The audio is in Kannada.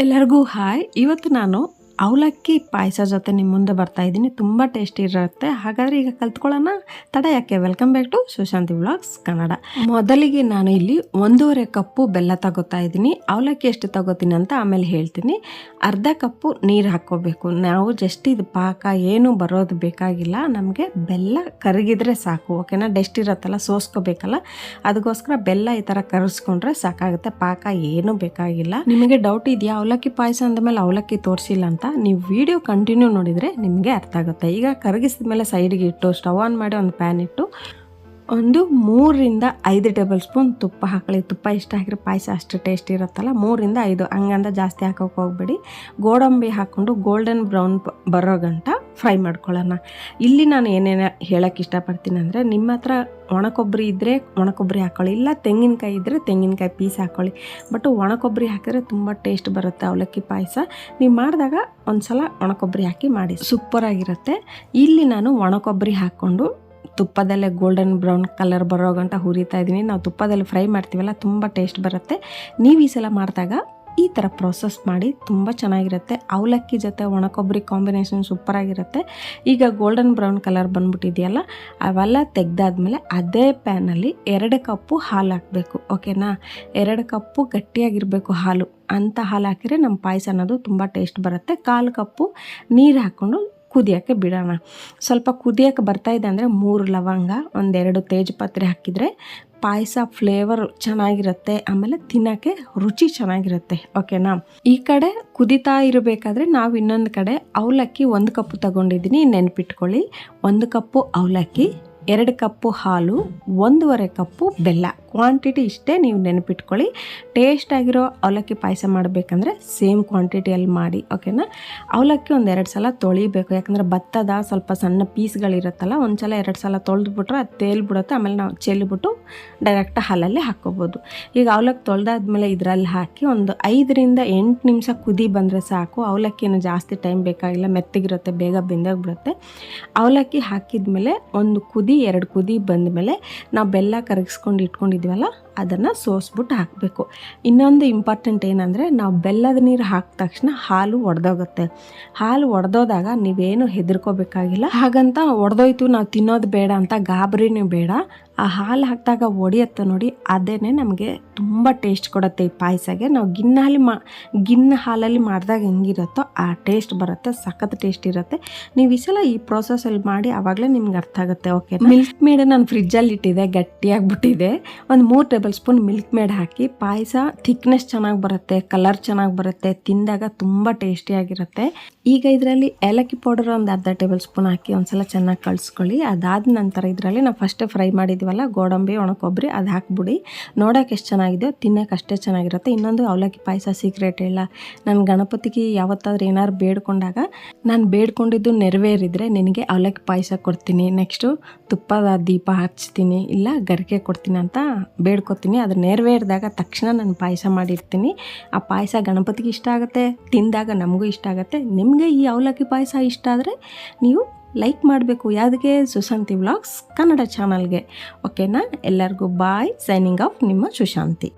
ಎಲ್ಲರಿಗೂ ಹಾಯ್. ಇವತ್ತು ನಾನು ಅವಲಕ್ಕಿ ಪಾಯಸ ಜೊತೆ ನಿಮ್ಮ ಮುಂದೆ ಬರ್ತಾ ಇದ್ದೀನಿ. ತುಂಬ ಟೇಸ್ಟಿ ಇರುತ್ತೆ. ಹಾಗಾದರೆ ಈಗ ಕಲ್ತ್ಕೊಳ್ಳೋಣ. ತಡ ಯಾಕೆ? Welcome back to Sushanti vlogs Kannada ಮೊದಲಿಗೆ ನಾನು ಇಲ್ಲಿ ಒಂದೂವರೆ ಕಪ್ಪು ಬೆಲ್ಲ ತಗೋತಾ ಇದ್ದೀನಿ. ಅವಲಕ್ಕಿ ಎಷ್ಟು ತಗೋತೀನಿ ಅಂತ ಆಮೇಲೆ ಹೇಳ್ತೀನಿ. ಅರ್ಧ ಕಪ್ಪು ನೀರು ಹಾಕ್ಕೋಬೇಕು. ನಾವು ಜಸ್ಟ್ ಇದು ಪಾಕ ಏನು ಬರೋದು ಬೇಕಾಗಿಲ್ಲ. ನಮಗೆ ಬೆಲ್ಲ ಕರಗಿದ್ರೆ ಸಾಕು. ಓಕೆನಾ ಡೆಸ್ಟ್ ಇರುತ್ತಲ್ಲ, ಸೋಸ್ಕೋಬೇಕಲ್ಲ. ಅದಕ್ಕೋಸ್ಕರ ಬೆಲ್ಲ ಈ ಥರ ಕರಗಿಸ್ಕೊಂಡ್ರೆ ಸಾಕಾಗುತ್ತೆ. ಪಾಕ ಏನು ಬೇಕಾಗಿಲ್ಲ. ನಿಮಗೆ ಡೌಟ್ ಇದೆಯಾ? ಅವಲಕ್ಕಿ ಪಾಯಸ ಅಂದಮೇಲೆ ಅವಲಕ್ಕಿ ತೋರಿಸಿಲ್ಲ ಅಂತ? ನೀವು ವಿಡಿಯೋ ಕಂಟಿನ್ಯೂ ನೋಡಿದರೆ ನಿಮಗೆ ಅರ್ಥ ಆಗುತ್ತೆ. ಈಗ ಕರಗಿಸಿದ ಮೇಲೆ ಸೈಡಿಗೆ ಇಟ್ಟು ಸ್ಟವ್ ಆನ್ ಮಾಡಿ ಒಂದು ಪ್ಯಾನ್ ಇಟ್ಟು ಒಂದು ಮೂರರಿಂದ ಐದು ಟೇಬಲ್ ಸ್ಪೂನ್ ತುಪ್ಪ ಹಾಕೊಳ್ಳಿ ತುಪ್ಪ ಇಷ್ಟ ಹಾಕಿದ್ರೆ ಪಾಯಸ ಅಷ್ಟು ಟೇಸ್ಟ್ ಇರುತ್ತಲ್ಲ, ಮೂರಿಂದ ಐದು. ಹಂಗಂದ ಜಾಸ್ತಿ ಹಾಕೋಕೆ ಹೋಗ್ಬೇಡಿ. ಗೋಡಂಬಿ ಹಾಕ್ಕೊಂಡು ಗೋಲ್ಡನ್ ಬ್ರೌನ್ ಬರೋ ಗಂಟ ಫ್ರೈ ಮಾಡ್ಕೊಳ್ಳೋಣ. ಇಲ್ಲಿ ನಾನು ಏನೇನು ಹೇಳೋಕ್ಕೆ ಇಷ್ಟಪಡ್ತೀನಿ ಅಂದರೆ, ನಿಮ್ಮ ಹತ್ರ ಒಣಕೊಬ್ಬರಿ ಇದ್ದರೆ ಒಣಕೊಬ್ಬರಿ ಹಾಕ್ಕೊಳ್ಳಿ ಇಲ್ಲ ತೆಂಗಿನಕಾಯಿ ಇದ್ದರೆ ತೆಂಗಿನಕಾಯಿ ಪೀಸ್ ಹಾಕ್ಕೊಳ್ಳಿ ಬಟ್ ಒಣಕೊಬ್ಬರಿ ಹಾಕಿದ್ರೆ ತುಂಬ ಟೇಸ್ಟ್ ಬರುತ್ತೆ ಅವಲಕ್ಕಿ ಪಾಯಸ. ನೀವು ಮಾಡಿದಾಗ ಒಂದು ಸಲ ಒಣಕೊಬ್ಬರಿ ಹಾಕಿ ಮಾಡಿ. ಸೂಪರಾಗಿರುತ್ತೆ ಇಲ್ಲಿ ನಾನು ಒಣಕೊಬ್ಬರಿ ಹಾಕ್ಕೊಂಡು ತುಪ್ಪದಲ್ಲೇ ಗೋಲ್ಡನ್ ಬ್ರೌನ್ ಕಲರ್ ಬರೋ ಗಂಟ ಹುರಿತಾ ಇದ್ದೀನಿ. ನಾವು ತುಪ್ಪದಲ್ಲಿ ಫ್ರೈ ಮಾಡ್ತೀವಲ್ಲ, ತುಂಬ ಟೇಸ್ಟ್ ಬರುತ್ತೆ. ನೀವು ಈ ಸಲ ಮಾಡಿದಾಗ ಈ ಥರ ಪ್ರೊಸೆಸ್ ಮಾಡಿ ತುಂಬ ಚೆನ್ನಾಗಿರುತ್ತೆ. ಅವಲಕ್ಕಿ ಜೊತೆ ಒಣಕೊಬ್ಬರಿ ಕಾಂಬಿನೇಷನ್ ಸೂಪರಾಗಿರುತ್ತೆ ಈಗ ಗೋಲ್ಡನ್ ಬ್ರೌನ್ ಕಲರ್ ಬಂದ್ಬಿಟ್ಟಿದೆಯಲ್ಲ, ಅವೆಲ್ಲ ತೆಗ್ದಾದ್ಮೇಲೆ ಅದೇ ಪ್ಯಾನಲ್ಲಿ ಎರಡು ಕಪ್ಪು ಹಾಲು ಹಾಕಬೇಕು ಓಕೆನಾ ಎರಡು ಕಪ್ಪು ಗಟ್ಟಿಯಾಗಿರಬೇಕು ಹಾಲು. ಅಂಥ ಹಾಲು ಹಾಕಿದರೆ ನಮ್ಮ ಪಾಯಸ ಅನ್ನೋದು ತುಂಬ ಟೇಸ್ಟ್ ಬರುತ್ತೆ. ಕಾಲು ಕಪ್ಪು ನೀರು ಹಾಕ್ಕೊಂಡು ಕುದಿಯೋಕ್ಕೆ ಬಿಡೋಣ. ಸ್ವಲ್ಪ ಕುದಿಯೋಕ್ಕೆ ಬರ್ತಾಯಿದೆ ಅಂದರೆ ಮೂರು ಲವಂಗ, ಒಂದೆರಡು ತೇಜಪತ್ರೆ ಹಾಕಿದರೆ ಪಾಯಸ ಫ್ಲೇವರ್ ಚೆನ್ನಾಗಿರುತ್ತೆ, ಆಮೇಲೆ ತಿನ್ನೋಕ್ಕೆ ರುಚಿ ಚೆನ್ನಾಗಿರುತ್ತೆ ಓಕೆನಾ ಈ ಕಡೆ ಕುದಿತಾ ಇರಬೇಕಾದ್ರೆ ನಾವು ಇನ್ನೊಂದು ಕಡೆ ಅವಲಕ್ಕಿ ಒಂದು ಕಪ್ಪು ತಗೊಂಡಿದ್ದೀನಿ, ನೆನ್ಪಿಟ್ಕೊಳ್ಳಿ. ಒಂದು ಕಪ್ಪು ಅವಲಕ್ಕಿ ಎರಡು ಕಪ್ಪು ಹಾಲು, ಒಂದೂವರೆ ಕಪ್ಪು ಬೆಲ್ಲ. ಕ್ವಾಂಟಿಟಿ ಇಷ್ಟೇ ನೀವು ನೆನಪಿಟ್ಕೊಳ್ಳಿ. ಟೇಸ್ಟ್ ಆಗಿರೋ ಅವಲಕ್ಕಿ ಪಾಯಸ ಮಾಡಬೇಕಂದ್ರೆ ಸೇಮ್ ಕ್ವಾಂಟಿಟಿಯಲ್ಲಿ ಮಾಡಿ ಓಕೆನಾ ಅವಲಕ್ಕಿ ಒಂದು ಎರಡು ಸಲ ತೊಳಿಬೇಕು. ಯಾಕಂದರೆ ಭತ್ತದ ಸ್ವಲ್ಪ ಸಣ್ಣ ಪೀಸ್ಗಳಿರುತ್ತಲ್ಲ ಒಂದು ಸಲ ಎರಡು ಸಲ ತೊಳೆದ್ಬಿಟ್ರೆ ಅದು ತೇಲ್ಬಿಡುತ್ತೆ. ಆಮೇಲೆ ನಾವು ಚೆಲ್ಲಿಬಿಟ್ಟು ಡೈರೆಕ್ಟ್ ಹಾಲಲ್ಲಿ ಹಾಕ್ಕೋಬೋದು. ಈಗ ಅವಲಕ್ಕಿ ತೊಳೆದಾದ್ಮೇಲೆ ಇದರಲ್ಲಿ ಹಾಕಿ ಒಂದು ಐದರಿಂದ ಎಂಟು ನಿಮಿಷ ಕುದಿ ಬಂದರೆ ಸಾಕು. ಅವಲಕ್ಕಿನ ಜಾಸ್ತಿ ಟೈಮ್ ಬೇಕಾಗಿಲ್ಲ. ಮೆತ್ತಗಿರುತ್ತೆ, ಬೇಗ ಬೆಂದೋಗ್ಬಿಡುತ್ತೆ. ಅವಲಕ್ಕಿ ಹಾಕಿದ್ಮೇಲೆ ಒಂದು ಕುದಿ ಎರಡು ಕುದಿ ಬಂದಮೇಲೆ ನಾವು ಬೆಲ್ಲ ಕರಗಿಸ್ಕೊಂಡು ಇಟ್ಕೊಂಡಿದ್ವಲ್ಲ, ಅದನ್ನು ಸೋಸ್ಬಿಟ್ಟು ಹಾಕಬೇಕು. ಇನ್ನೊಂದು ಇಂಪಾರ್ಟೆಂಟ್ ಏನಂದರೆ, ನಾವು ಬೆಲ್ಲದ ನೀರು ಹಾಕಿದ ತಕ್ಷಣ ಹಾಲು ಒಡೆದೋಗುತ್ತೆ. ಹಾಲು ಒಡೆದೋದಾಗ ನೀವೇನು ಹೆದರ್ಕೋಬೇಕಾಗಿಲ್ಲ. ಹಾಗಂತ ಒಡೆದೋಯ್ತು, ನಾವು ತಿನ್ನೋದು ಬೇಡ ಅಂತ ಗಾಬರಿನೂ ಬೇಡ. ಆ ಹಾಲು ಹಾಕಿದಾಗ ಒಡೆಯುತ್ತೆ ನೋಡಿ ಅದೇ ನಮಗೆ ತುಂಬ ಟೇಸ್ಟ್ ಕೊಡುತ್ತೆ ಈ ಪಾಯಸಗೆ. ನಾವು ಗಿನ್ನಲ್ಲಿ ಮಾ ಗಿನ್ನ ಹಾಲಲ್ಲಿ ಮಾಡಿದಾಗ ಹೆಂಗಿರುತ್ತೋ ಆ ಟೇಸ್ಟ್ ಬರುತ್ತೆ, ಸಖತ್ ಟೇಸ್ಟ್ ಇರುತ್ತೆ. ನೀವು ಈ ಸಲ ಈ ಪ್ರೋಸೆಸಲ್ಲಿ ಮಾಡಿ ಆವಾಗಲೇ ನಿಮ್ಗೆ ಅರ್ಥ ಆಗುತ್ತೆ ಓಕೆ ಮಿಲ್ಕ್ ಮೇಡ್ ನಾನು ಫ್ರಿಜ್ಜಲ್ಲಿ ಇಟ್ಟಿದೆ ಗಟ್ಟಿಯಾಗಿಬಿಟ್ಟಿದೆ. ಒಂದು ಮೂರು ಟೇಬಲ್ ಸ್ಪೂನ್ ಮಿಲ್ಕ್ ಮೇಡ್ ಹಾಕಿ, ಪಾಯಸ ಥಿಕ್ನೆಸ್ ಚೆನ್ನಾಗಿ ಬರುತ್ತೆ ಕಲರ್ ಚೆನ್ನಾಗಿ ಬರುತ್ತೆ, ತಿಂದಾಗ ತುಂಬ ಟೇಸ್ಟಿಯಾಗಿರುತ್ತೆ ಈಗ ಇದರಲ್ಲಿ ಏಲಕ್ಕಿ ಪೌಡರ್ ಒಂದು ಅರ್ಧ ಟೇಬಲ್ ಸ್ಪೂನ್ ಹಾಕಿ ಒಂದ್ಸಲ ಚೆನ್ನಾಗಿ ಕಳಿಸ್ಕೊಳ್ಳಿ. ಅದಾದ ನಂತರ ಇದರಲ್ಲಿ ನಾವು ಫಸ್ಟೇ ಫ್ರೈ ಮಾಡಿದ್ದೀವಲ್ಲ ಗೋಡಂಬಿ, ಒಣಕೊಬ್ಬರಿ ಅದು ಹಾಕ್ಬಿಡಿ. ನೋಡೋಕೆ ಎಷ್ಟು ಚೆನ್ನಾಗಿದೆಯೋ ತಿನ್ನೋಕೆ ಅಷ್ಟೇ ಚೆನ್ನಾಗಿರುತ್ತೆ. ಇನ್ನೊಂದು ಅವಲಕ್ಕಿ ಪಾಯಸ ಸೀಕ್ರೆಟ್ ಇಲ್ಲ. ನಾನು ಗಣಪತಿಗೆ ಯಾವತ್ತಾದ್ರೂ ಏನಾದ್ರು ಬೇಡ್ಕೊಂಡಾಗ ನಾನು ಬೇಡ್ಕೊಂಡಿದ್ದು ನೆರವೇರಿದ್ರೆ ನಿನಗೆ ಅವಲಕ್ಕಿ ಪಾಯಸ ಕೊಡ್ತೀನಿ. ನೆಕ್ಸ್ಟು ತುಪ್ಪದ ದೀಪ ಹಚ್ತೀನಿ, ಇಲ್ಲ ಗರಿಕೆ ಕೊಡ್ತೀನಿ ಅಂತ ಬೇಡ್ಕೊತೀನಿ. ಅದು ನೆರವೇರಿದಾಗ ತಕ್ಷಣ ನಾನು ಪಾಯಸ ಮಾಡಿರ್ತೀನಿ. ಆ ಪಾಯಸ ಗಣಪತಿಗೆ ಇಷ್ಟ ಆಗುತ್ತೆ, ತಿಂದಾಗ ನಮಗೂ ಇಷ್ಟ ಆಗುತ್ತೆ ನಿಮಗೆ ಈ ಅವಲಕ್ಕಿ ಪಾಯಸ ಇಷ್ಟ ಆದರೆ ನೀವು ಲೈಕ್ ಮಾಡಬೇಕು. ಯಾವುದಕ್ಕೆ? ಸುಶಾಂತಿ ವ್ಲಾಗ್ಸ್ ಕನ್ನಡ ಚಾನಲ್ಗೆ. ಓಕೆನಾ? ಎಲ್ಲರಿಗೂ ಬಾಯ್. ಸೈನಿಂಗ್ ಆಫ್ ನಿಮ್ಮ ಸುಶಾಂತಿ.